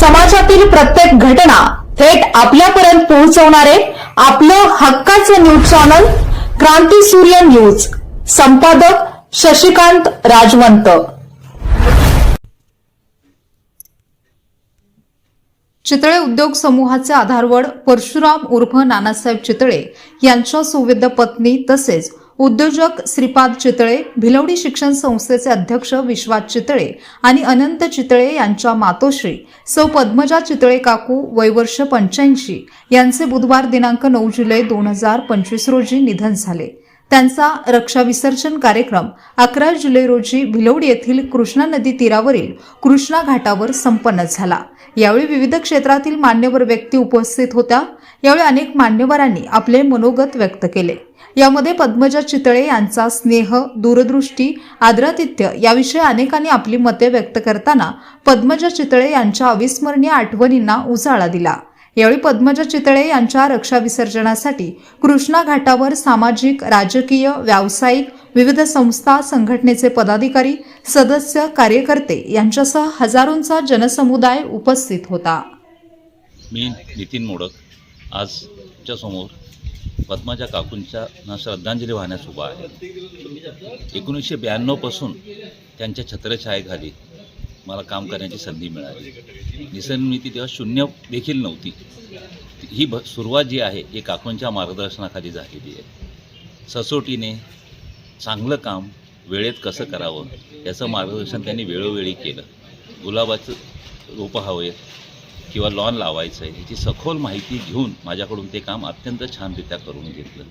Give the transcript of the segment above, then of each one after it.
समाजातील प्रत्येक घटना थेट आपल्यापर्यंत पोहोचवणारे आपलं हक्काचं न्यूज चॅनल क्रांती सूर्य न्यूज. संपादक शशिकांत राजवंत. चितळे उद्योग समूहाचे आधारवड परशुराम उर्फ नानासाहेब चितळे यांच्या सुविध पत्नी तसेच उद्योजक श्रीपाद चितळे भिलवडी शिक्षण संस्थेचे अध्यक्ष विश्वास चितळे आणि अनंत चितळे यांच्या मातोश्री सौ पद्मजा चितळे काकू वयवर्ष पंच्याऐंशी यांचे बुधवार दिनांक नऊ जुलै दोन हजार पंचवीस रोजी निधन झाले. त्यांचा रक्षा विसर्जन कार्यक्रम अकरा जुलै रोजी भिलवडी येथील कृष्णा नदी तीरावरील कृष्णा घाटावर संपन्न झाला. यावेळी विविध क्षेत्रातील मान्यवर व्यक्ती उपस्थित होत्या. यावेळी अनेक मान्यवरांनी आपले मनोगत व्यक्त केले. यामध्ये पद्मजा चितळे यांचा स्नेह दूरदृष्टी आदरातिथ्य याविषयी अनेकांनी आपली मते व्यक्त करताना पद्मजा चितळे यांच्या अविस्मरणीय आठवणींना उजाळा दिला. यावेळी पद्मजा चितळे यांच्या रक्षा विसर्जनासाठी कृष्णा घाटावर सामाजिक राजकीय व्यावसायिक विविध संस्था संघटनेचे पदाधिकारी सदस्य कार्यकर्ते यांच्यासह हजारोंचा जनसमुदाय उपस्थित होता. मी नितीन मोडक. आजच्या समोर पद्माच्या काकूंच्या ना श्रद्धांजली वाहण्यास उभा आहे. एकोणीसशे ब्याण्णवपासून त्यांच्या छत्रछायेखाली मला काम करण्याची संधी मिळाली. निसर्गमिती तेव्हा शून्य देखील नव्हती. ही भ सुरुवात जी आहे ही काकूंच्या मार्गदर्शनाखाली झालेली आहे. ससोटीने चांगलं काम वेळेत कसं करावं याचं मार्गदर्शन त्यांनी वेळोवेळी केलं. गुलाबाचं रोपं हवे किंवा लॉन लावायचं आहे याची सखोल माहिती घेऊन माझ्याकडून ते काम अत्यंत छानरित्या करून घेतलं.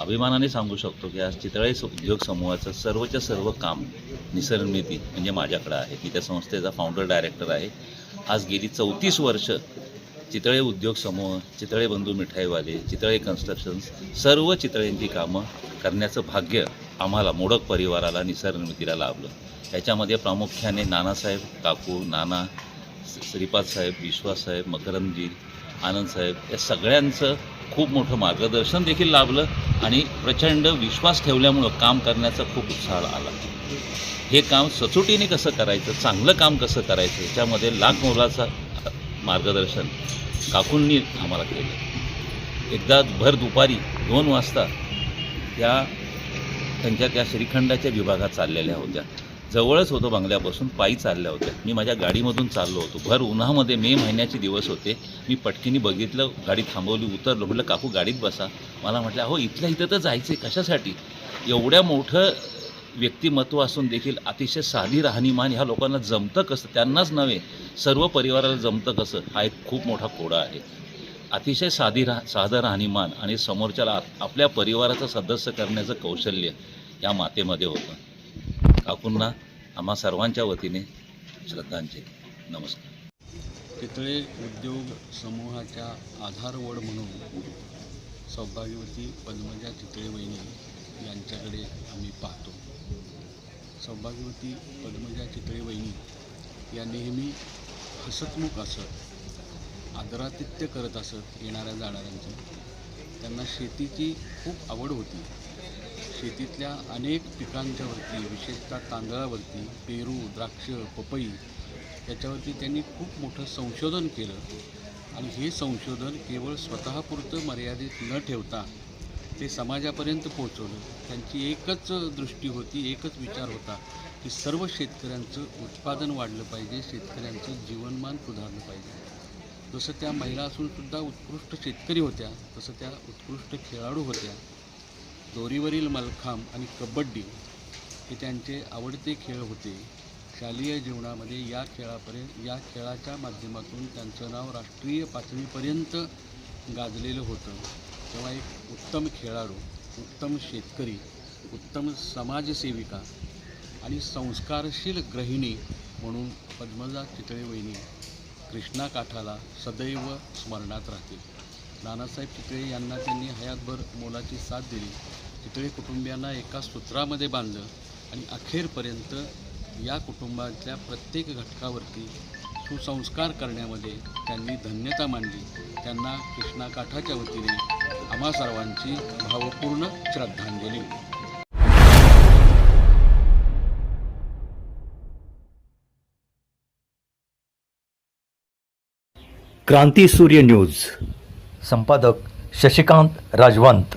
अभिमानाने सांगू शकतो की आज चितळे उद्योग समूहाचं सर्वच्या सर्व काम निसर्गनीती म्हणजे माझ्याकडं आहे. मी त्या संस्थेचा फाउंडर डायरेक्टर आहे. आज गेली चौतीस वर्ष चितळे उद्योग समूह चितळे बंधू मिठाईवाले चितळे कन्स्ट्रक्शन्स सर्व चितळेंची कामं करण्याचं भाग्य आम्हाला मोडक परिवाराला निसर्गनितीला लाभलं. त्याच्यामध्ये प्रामुख्याने नानासाहेब काकू नाना श्रीपाद साहेब विश्वास साहेब मकरंदजी आनंद साहेब या सगळ्यांचं खूप मोठं मार्गदर्शन देखील लाभलं आणि प्रचंड विश्वास ठेवल्यामुळं काम करण्याचा खूप उत्साह आला. हे काम सचोटीने कसं करायचं चांगलं काम कसं करायचं याच्यामध्ये लाख मोलाचा मार्गदर्शन काकूंनी आम्हाला केलं. एकदा भर दुपारी दोन वाजता त्या त्यांच्या त्या श्रीखंडाच्या विभागात चाललेल्या होत्या. जवळच होतो बंगल्यापासून पायी चालल्या होत्या. मी माझ्या गाडीमधून चाललो होतो. भर उन्हामध्ये मे महिन्याचे दिवस होते. मी पटकीने बघितलं गाडी थांबवली उतरलो. म्हटलं काकू गाडीत बसा. मला म्हटलं अहो इथल्या इथं तर जायचं आहे कशासाठी? एवढ्या मोठं व्यक्तिमत्व असून देखील अतिशय साधी राहणीमान ह्या लोकांना जमतं कसं? त्यांनाच नव्हे सर्व परिवाराला जमतं कसं? हा एक खूप मोठा कोडा आहे. अतिशय साधी राह साधं राहणीमान आणि समोरच्याला आपल्या परिवाराचं सदस्य करण्याचं कौशल्य या मातेमध्ये होतं. काकूंना आम्हा सर्वांच्या वतीने श्रद्धांजली. नमस्कार. तितळे उद्योग समूहाच्या आधारवड म्हणून सौभाग्यवती पद्मजा चितळे वहिनी यांच्याकडे आम्ही पाहतो. सौभाग्यवती पद्मजा चितळे वहिनी या नेहमी हसतमुख असत आदरातिथ्य करत असत येणाऱ्या जाणाऱ्यांचं. त्यांना शेतीची खूप आवड होती. शेतीतल्या अनेक पिकांच्यावरती विशेषतः तांदळावरती पेरू द्राक्ष पपई याच्यावरती त्यांनी खूप मोठं संशोधन केलं. आणि हे संशोधन केवळ स्वतःपुरतं मर्यादित न ठेवता ते समाजापर्यंत पोहोचवलं. त्यांची एकच दृष्टी होती एकच विचार होता की सर्व शेतकऱ्यांचं उत्पादन वाढलं पाहिजे शेतकऱ्यांचं जीवनमान सुधारलं पाहिजे. जसं त्या महिला असूनसुद्धा उत्कृष्ट शेतकरी होत्या तसं त्या उत्कृष्ट खेळाडू होत्या. दोरीवरील मलखांब आणि कबड्डी हे त्यांचे आवडते खेळ होते. शालेय जीवनामध्ये या खेळापर्यंत या खेळाच्या माध्यमातून त्यांचं नाव राष्ट्रीय पातळीपर्यंत गाजलेलं होतं. तेव्हा एक उत्तम खेळाडू उत्तम शेतकरी उत्तम समाजसेविका आणि संस्कारशील गृहिणी म्हणून पद्मजा चितळे वहिनी कृष्णा काठाला सदैव स्मरणात राहतील. नानासाहेब चितळे यांना त्यांनी हयातभर मोलाची साथ दिली. चितळे कुटुंबियांना एका सूत्रामध्ये बांधलं आणि अखेरपर्यंत या कुटुंबातल्या प्रत्येक घटकावरती सुसंस्कार करण्यामध्ये त्यांनी धन्यता मांडली. त्यांना कृष्णा काठाच्या वतीने आम्हा सर्वांची भावपूर्ण श्रद्धांजली. क्रांती सूर्य न्यूज. संपादक शशिकांत राजवंत.